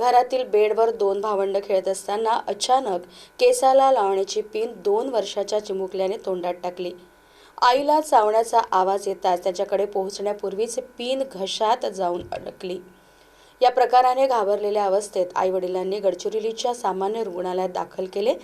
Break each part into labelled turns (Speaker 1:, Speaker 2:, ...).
Speaker 1: घरातील बेडवर दोन भावंड खेळत असताना अचानक केसाला लावण्याची पिन दोन वर्षाच्या चिमुकल्याने तोंडात टाकली. आईला चावण्याचा आवाज येताच त्याच्याकडे पोहोचण्यापूर्वीच पिन घशात जाऊन अडकली. या प्रकाराने घाबरलेल्या अवस्थेत आईवडिलांनी गडचिरोलीच्या सामान्य रुग्णालयात दाखल केले.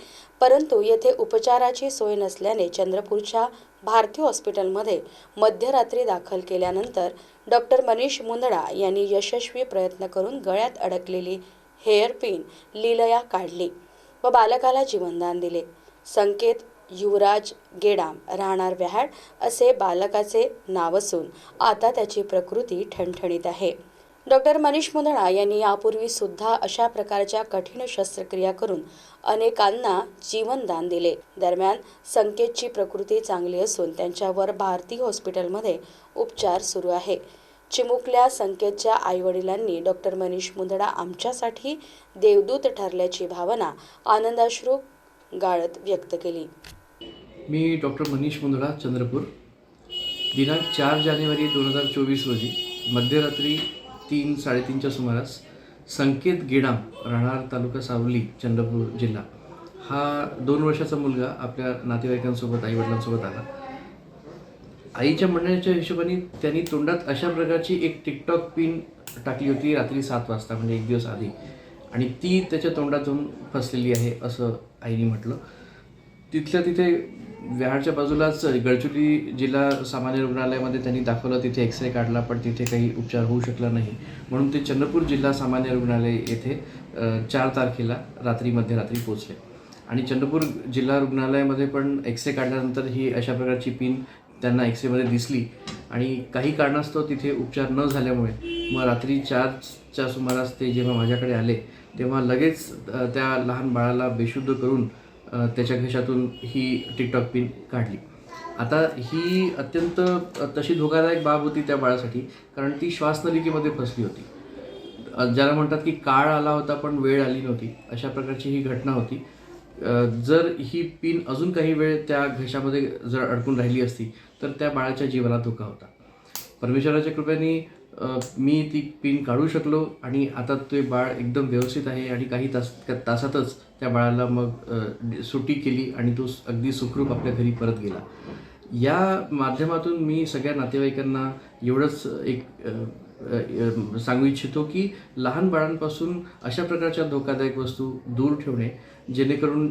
Speaker 1: परंतु येथे उपचाराची सोय नसल्याने चंद्रपूरच्या भारती हॉस्पिटलमध्ये मध्यरात्री दाखल केल्यानंतर डॉक्टर मनीष मुंदडा यांनी यशस्वी प्रयत्न करून गळ्यात अडकलेली हेअर पिन लीलया काढली व बालकाला जीवनदान दिले. संकेत युवराज गेडाम राहणार व्याहाड असे बालकाचे नाव असून आता त्याची प्रकृती ठणठणीत आहे. डॉक्टर मनीष मुंदडा यांनी यापूर्वी सुद्धा अशा प्रकारच्या कठीण शस्त्रक्रिया करून अनेकांना जीवनदान दिले. दरम्यान संकेतची प्रकृती चांगली असून त्यांच्यावर भारती हॉस्पिटलमध्ये उपचार सुरू आहे. चिमुकल्या संकेतच्या आईवडिलांनी डॉक्टर मनीष मुंदडा आमच्यासाठी देवदूत ठरल्याची भावना आनंदाश्रू गाळत व्यक्त केली.
Speaker 2: मी डॉक्टर मनीष मुंदडा चंद्रपूर. दिनांक चार जानेवारी दोन हजार चोवीस रोजी मध्यरात्री तीन साडेतीनच्या सुमारास संकेत गेडाम राहणार तालुका सावली चंद्रपूर जिल्हा. हा दोन वर्षाचा मुलगा आपल्या नातेवाईकांसोबत आईवडिलांसोबत आला. आईच्या म्हणण्याच्या हिशोबाने त्यांनी तोंडात अशा प्रकारची एक टिकटॉक पिन टाकली होती रात्री सात वाजता म्हणजे एक दिवस आधी. आणि ती त्याच्या तोंडातून फसलेली आहे असं आईने म्हटलं. तिथल्या तिथे विहारच्या बाजूलाच गडचिरोली जिल्हा सामान्य रुग्णालयामध्ये त्यांनी दाखवलं तिथे एक्सरे काढला पण तिथे काही उपचार होऊ शकला नाही. म्हणून ते चंद्रपूर जिल्हा सामान्य रुग्णालय येथे चार तारखेला रात्री मध्यरात्री पोचले आणि चंद्रपूर जिल्हा रुग्णालयामध्ये पण एक्सरे काढल्यानंतर ही अशा प्रकारची पिन त्यांना एक्सरेमध्ये दिसली. आणि काही कारणास्तव तिथे उपचार न झाल्यामुळे मग रात्री चारच्या सुमारास ते जेव्हा माझ्याकडे आले तेव्हा लगेच त्या लहान बाळाला बेशुद्ध करून त्याच्या घशातून ही टिकटॉक पिन काढली. आता ही अत्यंत तशी धोकादायक बाब होती त्या बाळासाठी कारण ती श्वासनलिकेमध्ये फसली होती. ज्याला म्हणतात की काळ आला होता पण वेळ आली नव्हती अशा प्रकारची ही घटना होती. जर ही पिन अजून काही वेळ त्या घशामध्ये जर अडकून राहिली असती तर त्या बाळाच्या जीवनात धोका होता. परमेश्वराच्या कृपेने मी ती पिन काढू शकलो आणि आता ते बाळ एकदम व्यवस्थित आहे आणि काही तास त्या तासातच त्या बाळाला मग सुट्टी केली आणि तो अगदी सुखरूप आपल्या घरी परत गेला. या माध्यमातून मी सगळ्या नातेवाईकांना एवढंच एक सांगू इच्छितो की लहान बाळांपासून अशा प्रकारच्या धोकादायक वस्तू दूर ठेवणे जेणेकरून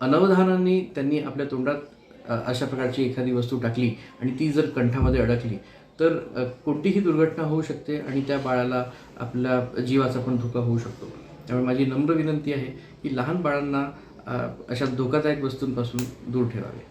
Speaker 2: अनवधानाने त्यांनी आपल्या तोंडात अशा प्रकारची एखादी वस्तू टाकली आणि ती जर कंठामध्ये अडकली तर कोणतीही दुर्घटना होऊ शकते आणि त्या बाळाला आपल्या जीवाचा पण धोका होऊ शकतो. त्यामुळे माझी नम्र विनंती आहे की लहान बाळांना अशा धोकादायक वस्तूंपासून दूर ठेवावे.